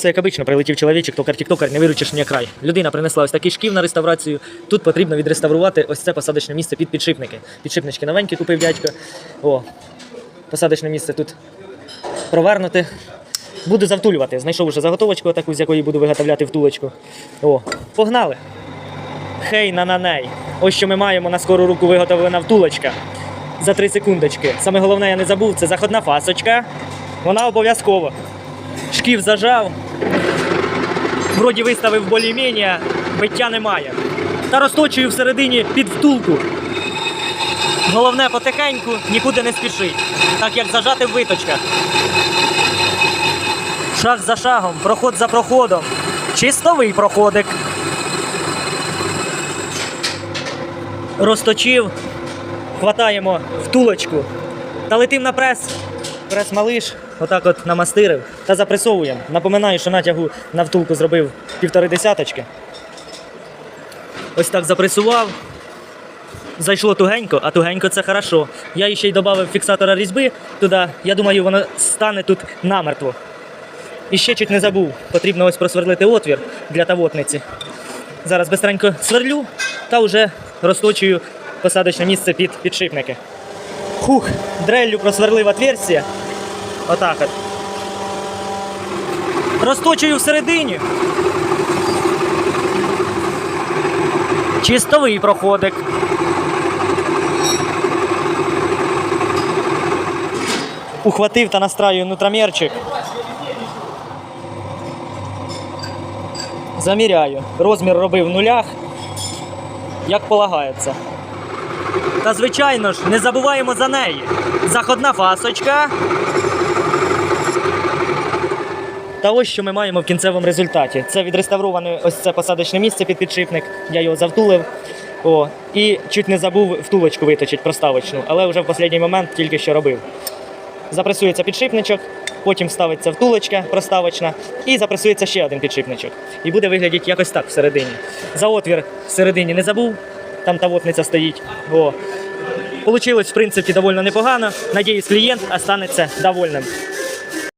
Це як обично, прилетів чоловічок, токар-тіктокар, не виручиш ні край. Людина принесла ось такий шків на реставрацію. Тут потрібно відреставрувати ось це посадочне місце під підшипники. Підшипнички новенькі купив дядько. О, посадочне місце тут провернути. Буду завтулювати. Знайшов уже заготовочку, таку, з якої буду виготовляти втулочку. О, погнали! Хей на на ней. Ось що ми маємо на скору руку виготовлена втулочка. За 3 секундочки. Саме головне, я не забув, це заходна фасочка. Вона обов'язково. Шків зажав. Вроді виставив болі-міня, биття немає. Та розточую всередині під втулку. Головне потихеньку, нікуди не спішить, так як зажати в виточках. Шаг за шагом, проход за проходом. Чистовий проходик. Розточив, хватаємо втулочку та летим на прес. Прес малиш, отак от намастирив та запресовуємо. Напоминаю, що натягу на втулку зробив півтори десяточки. Ось так запресував. Зайшло тугенько, а тугенько це хорошо. Я ще й додав фіксатора різьби туди. Я думаю, воно стане тут намертво. І ще чуть не забув, потрібно ось просверлити отвір для тавотниці. Зараз бистренько сверлю та вже розточую посадочне місце під підшипники. Хух, дреллю просверлив отверстие. Отак от. Розточую всередині. Чистовий проходик. Ухватив та настраю нутромерчик. Заміряю. Розмір робив в нулях, як полагається. Та звичайно ж, не забуваємо за неї. Заходна фасочка. Та ось що ми маємо в кінцевому результаті. Це відреставроване ось це посадочне місце під підшипник. Я його завтулив. О, і чуть не забув втулочку виточити проставочну, але вже в останній момент тільки що робив. Запресується підшипничок, потім ставиться втулочка проставочна і запресується ще один підшипничок. І буде виглядати якось так всередині. За отвір всередині не забув, там тавотниця стоїть. О. Получилось, в принципі, доволі непогано. Надіюсь, клієнт останеться довольним.